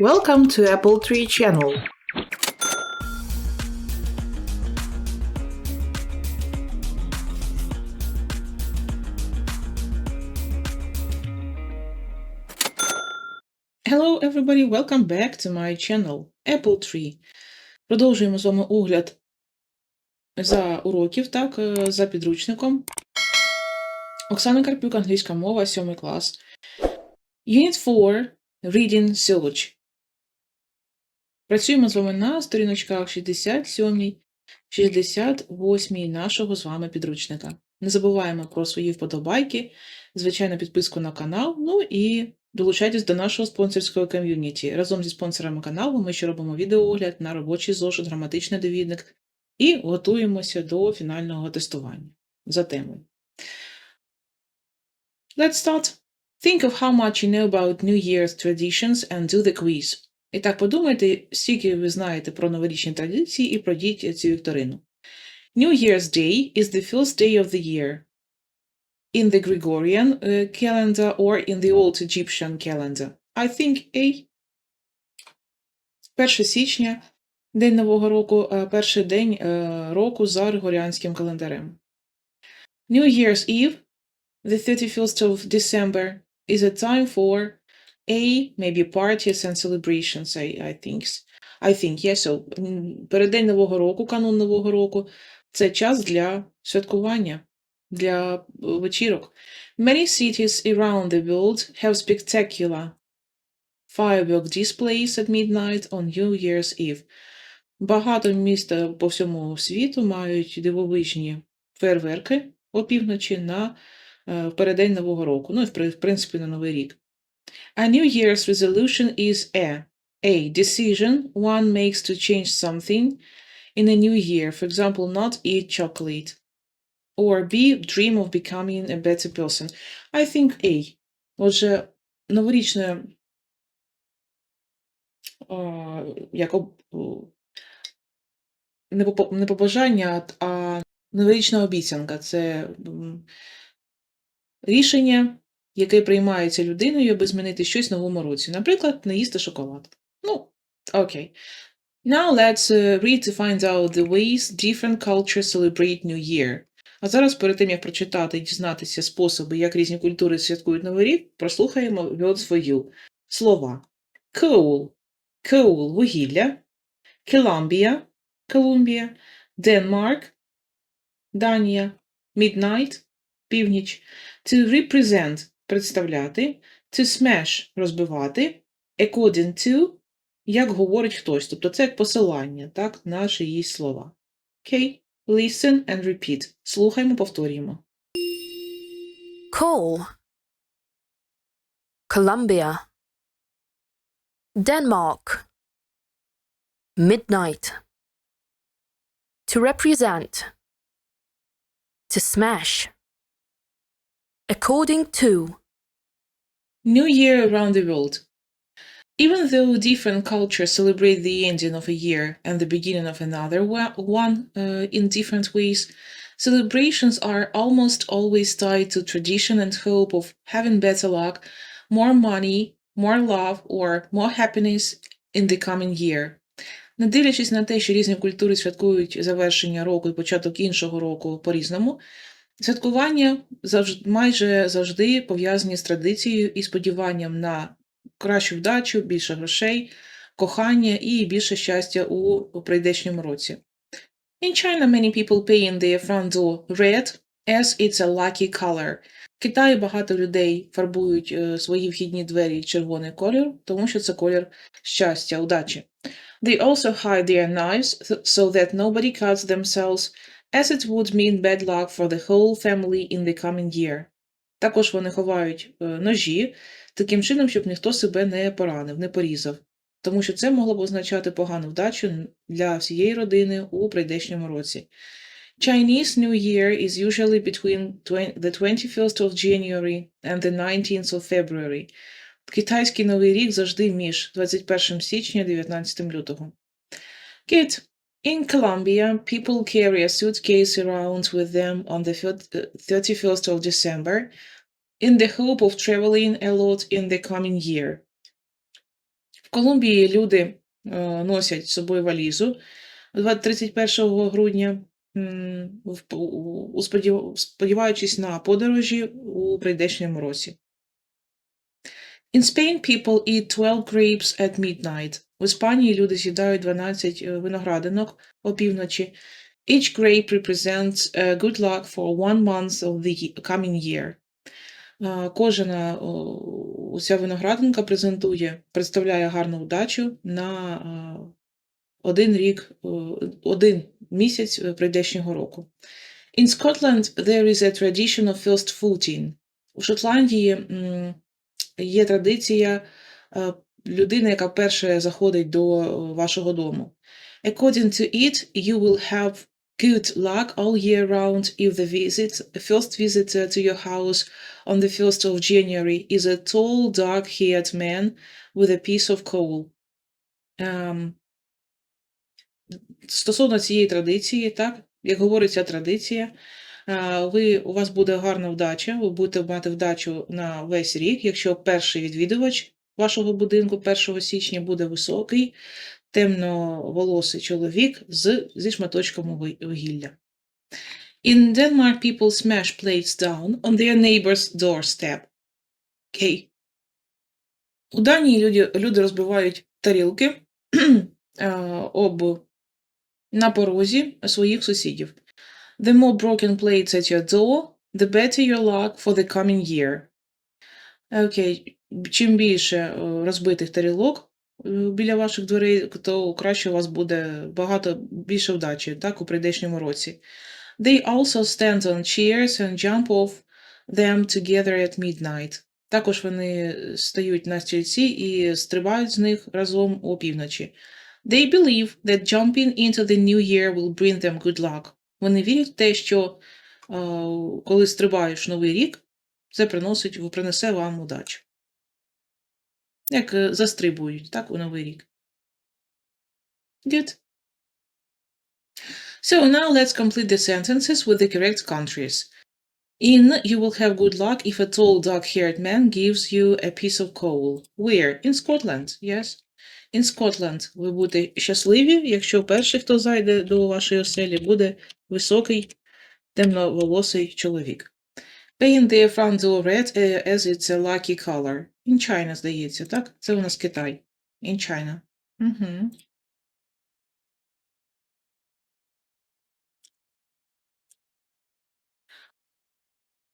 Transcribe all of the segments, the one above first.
Welcome to Apple Tree Channel. Hello everybody, welcome back to my channel Apple Tree. Продовжуємо з вами огляд за уроків, так, е, за підручником. Оксана Карпюк, англійська мова, 7 клас. Unit 4 Reading Search. Працюємо з вами на сторіночках 67, 68 нашого з вами підручника. Не забуваємо про свої вподобайки, звичайно, підписку на канал, ну і долучайтесь до нашого спонсорського ком'юніті. Разом зі спонсорами каналу ми ще робимо відеоогляд на робочий зошит, граматичний довідник і готуємося до фінального тестування за темою. Let's start. Think of how much you know about New Year's traditions and do the quiz. І так подумайте, скільки ви знаєте про новорічні традиції і пройдіть цю вікторину. New Year's Day is the first day of the year in the Gregorian uh, calendar or in the Old Egyptian calendar. I think A. 1 січня, День Нового року, е, перший день е, року за Григоріанським календарем. New Year's Eve, the 31st of December, is a time for A, maybe parties and celebrations, I, I think. I think, yes. So, м, переддень Нового року, канун Нового року, це час для святкування, для е, вечірок. Many cities around the world have spectacular firework displays at midnight on New Year's Eve. Багато міст по всьому світу мають дивовижні фейерверки опівночі на е, в Нового року, ну і в принципі на Новий рік. A New Year's resolution is a A. Decision one makes to change something in a new year, for example, not eat chocolate. Or B. Dream of becoming a better person. I think A. Отже, новорічне як об, не, побажання, а новорічна обіцянка. Це рішення, яке приймається людиною, аби змінити щось в новому році. Наприклад, не їсти шоколад. Ну, окей. Now let's uh, read to find out the ways different cultures celebrate New Year. А зараз, перед тим, як прочитати і дізнатися способи, як різні культури святкують Новий рік, прослухаємо words you. Слова. Coal – coal – вугілля. Columbia – Колумбія. Denmark – Данія. Midnight – північ. To represent – представляти. To smash – розбивати. According to – як говорить хтось. Тобто це як посилання, так, на чиїсь слова. Окей? Listen and repeat. Слухаємо, повторюємо. Coal, Colombia, Denmark, Midnight. To represent, to smash. According to, New Year around the world. Even though different cultures celebrate the ending of a year and the beginning of another wa- one uh, in different ways, celebrations are almost always tied to tradition and hope of having better luck, more money, more love, or more happiness in the coming year. Не дивлячись на те, що різні культури святкують завершення року і початок іншого року по-різному, святкування завжди, майже завжди пов'язані з традицією і сподіванням на кращу вдачу, більше грошей, кохання і більше щастя у прийдешньому році. In China, many people paint their front door red as it's a lucky color. В Китаї багато людей фарбують е, свої вхідні двері червоний колір, тому що це колір щастя, удачі. They also hide their knives so that nobody cuts themselves, as it would mean bad luck for the whole family in the coming year. Також вони ховають е, ножі, таким чином, щоб ніхто себе не поранив, не порізав, тому що це могло б означати погану вдачу для всієї родини у прийдешньому році. Chinese New Year is usually between the 21st of January and the 19th of February. Китайський Новий рік завжди між 21 січня і 19 лютого. Good. In Colombia, people carry a suitcase around with them on the uh, 31st of December in the hope of traveling a lot in the coming year. В Колумбії люди е, носять з собою валізу 20 31 грудня, сподіваючись на подорожі у прийдешньому році. In Spain, people eat 12 grapes at midnight. В Іспанії люди з'їдають 12 е, виноградинок опівночі. Each grape represents uh, good luck for one month of the coming year. Е, Кожна о, ця виноградинка презентує, представляє гарну вдачу на е, один рік, е, один місяць е, прийдешнього року. In Scotland there is a tradition of first footing. У Шотландії є традиція е, людини, яка перше заходить до е, вашого дому. According to it, you will have good luck all year round if the visit, first visitor to your house on the 1st of January is a tall, dark-haired man with a piece of coal. Ем, стосовно цієї традиції, так, як говорить ця традиція, е, ви, у вас буде гарна вдача, ви будете мати вдачу на весь рік, якщо перший відвідувач вашого будинку 1 січня буде високий, темноволосий чоловік з, зі шматочком вугілля. In Denmark, people smash plates down on their neighbor's doorstep. Окей. У Данії люди, люди розбивають тарілки е, об на порозі своїх сусідів. The more broken plates at your door, the better your luck for the coming year. Окей, чим більше е, розбитих тарілок е, біля ваших дверей, то краще у вас буде багато більше вдачі, так, у прийдешньому році. They also stand on chairs and jump off them together at midnight. Також вони стають на стільці і стрибають з них разом опівночі. They believe that jumping into the new year will bring them good luck. Вони вірять в те, що е, коли стрибаєш новий рік, це приносить, принесе вам удачу. Як е, застрибують, так, у новий рік. Good. So now let's complete the sentences with the correct countries. In, you will have good luck if a tall, dark-haired man gives you a piece of coal. Where? In Scotland, yes. In Scotland ви будете щасливі, якщо перший, хто зайде до вашої оселі, буде високий, темноволосий чоловік. Paint their front door red eh, as it's a lucky color. In China, здається, так? Це у нас Китай. In China. Угу.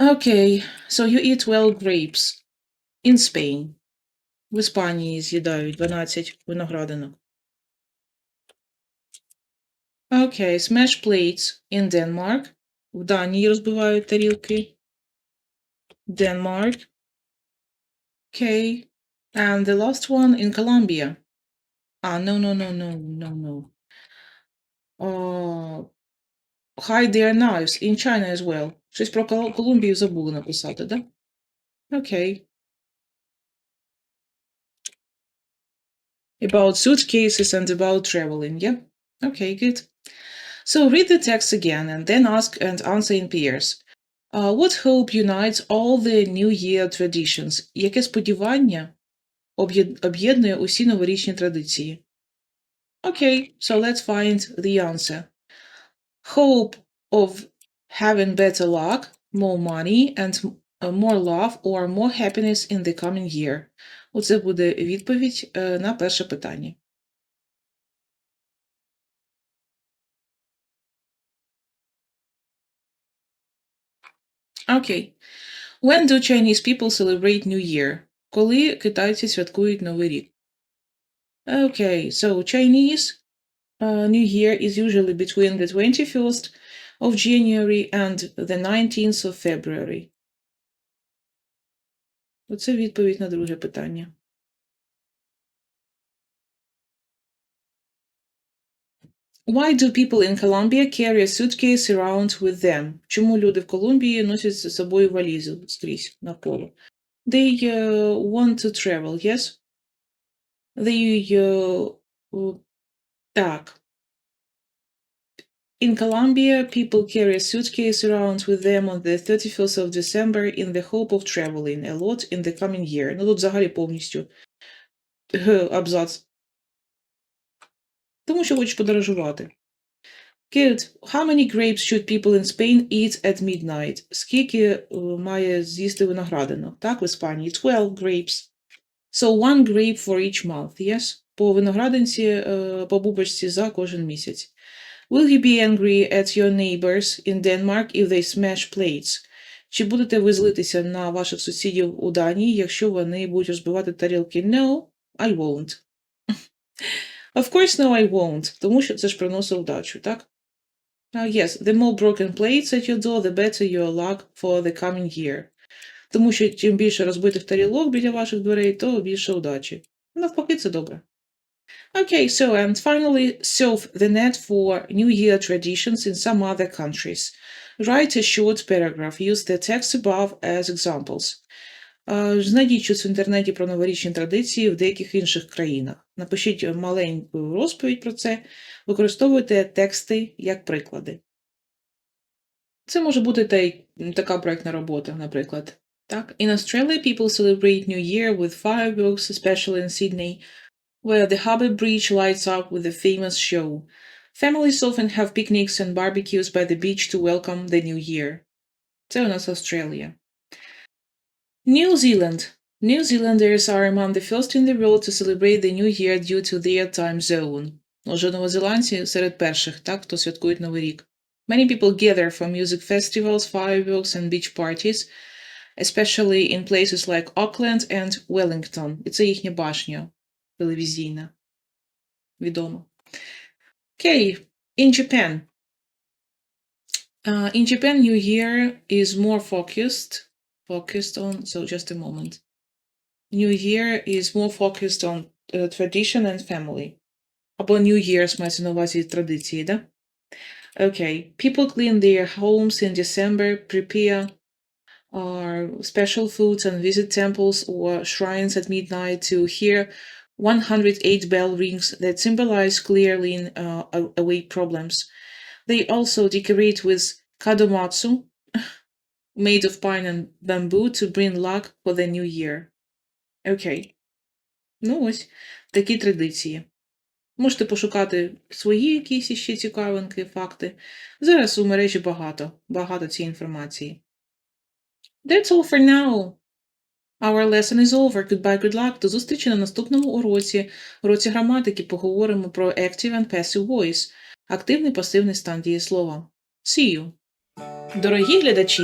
Okay, so you eat 12 grapes in Spain. В Іспанії з'їдають 12 виноградинок. Okay, smash plates in Denmark. В Данії розбивають тарілки. Denmark. Okay. And the last one in Colombia. Ah, no, no, no, no, no, no. Oh, hide their knives in China as well. Щось про Кол- Колумбію забули написати, да? Окей. About suitcases and about traveling, yeah? Okay, good. So read the text again and then ask and answer in pairs. Uh, what hope unites all the New Year traditions? Яке сподівання об'єд- об'єднує усі новорічні традиції? Okay, so let's find the answer. Hope of having better luck, more money, and uh, more love or more happiness in the coming year. Оце буде відповідь е, на перше питання. Окей. When do Chinese people celebrate New Year? Коли китайці святкують Новий рік? Okay, so Chinese uh, New Year is usually between the 21st of January and the 19th of February. Оце відповідь на друге питання. Why do people in Colombia carry a suitcase around with them? Чому люди в Колумбії носять з собою валізу скрізь навколо? They uh, want to travel, yes? They uh, uh, так. In Colombia, people carry a suitcase around with them on the 31st of December in the hope of traveling a lot in the coming year. Ну тут взагалі повністю г абзац. Тому що хочеш подорожувати. Good. How many grapes should people in Spain eat at midnight? Скільки е, має з'їсти виноградинок? Так, в Іспанії. 12 grapes. So one grape for each month, yes? По виноградинці, е, по бубочці за кожен місяць. Will you be angry at your neighbors in Denmark if they smash plates? Чи будете ви злитися на ваших сусідів у Данії, якщо вони будуть розбивати тарілки? No, I won't. Of course, no, I won't, тому що це ж приносить вдачу, так? Uh, yes, the more broken plates at your door, the better your luck for the coming year. Тому що чим більше розбитих тарілок біля ваших дверей, то більше удачі. Навпаки, це добре. Okay, so and finally, solve the net for New Year traditions in some other countries. Write a short paragraph. Use the text above as examples. Е, Знайдіть щось в інтернеті про новорічні традиції в деяких інших країнах. Напишіть маленьку розповідь про це, використовуйте тексти як приклади. Це може бути та й така проєктна робота, наприклад. Так, in Australia, people celebrate New Year with fireworks, especially in Sydney, where the Harbour Bridge lights up with a famous show. Families often have picnics and barbecues by the beach to welcome the new year. Це у нас Австралія. New Zealand. New Zealanders are among the first in the world to celebrate the new year due to their time zone. Отже, новозеландці серед перших, так, хто святкують Новий рік. Many people gather for music festivals, fireworks and beach parties, especially in places like Auckland and Wellington. І це їхня башня телевізійна. Відомо. Okay, in Japan. Uh, in Japan, New Year is more focused, focused on. So just a moment. New Year is more focused on uh, tradition and family. Або New Year's мається на увазі традиції, да? Okay. People clean their homes in December, prepare uh, special foods and visit temples or shrines at midnight to hear 108 bell rings that symbolize clearly uh, a- away problems. They also decorate with kadomatsu, made of pine and bamboo, to bring luck for the new year. Окей. Ну ось такі традиції. Можете пошукати свої якісь іще цікавинки, факти. Зараз у мережі багато, багато цієї інформації. That's all for now. Our lesson is over. Goodbye, good luck. До зустрічі на наступному уроці. Уроці граматики поговоримо про active and passive voice. Активний пасивний стан дієслова. See you! Дорогі глядачі!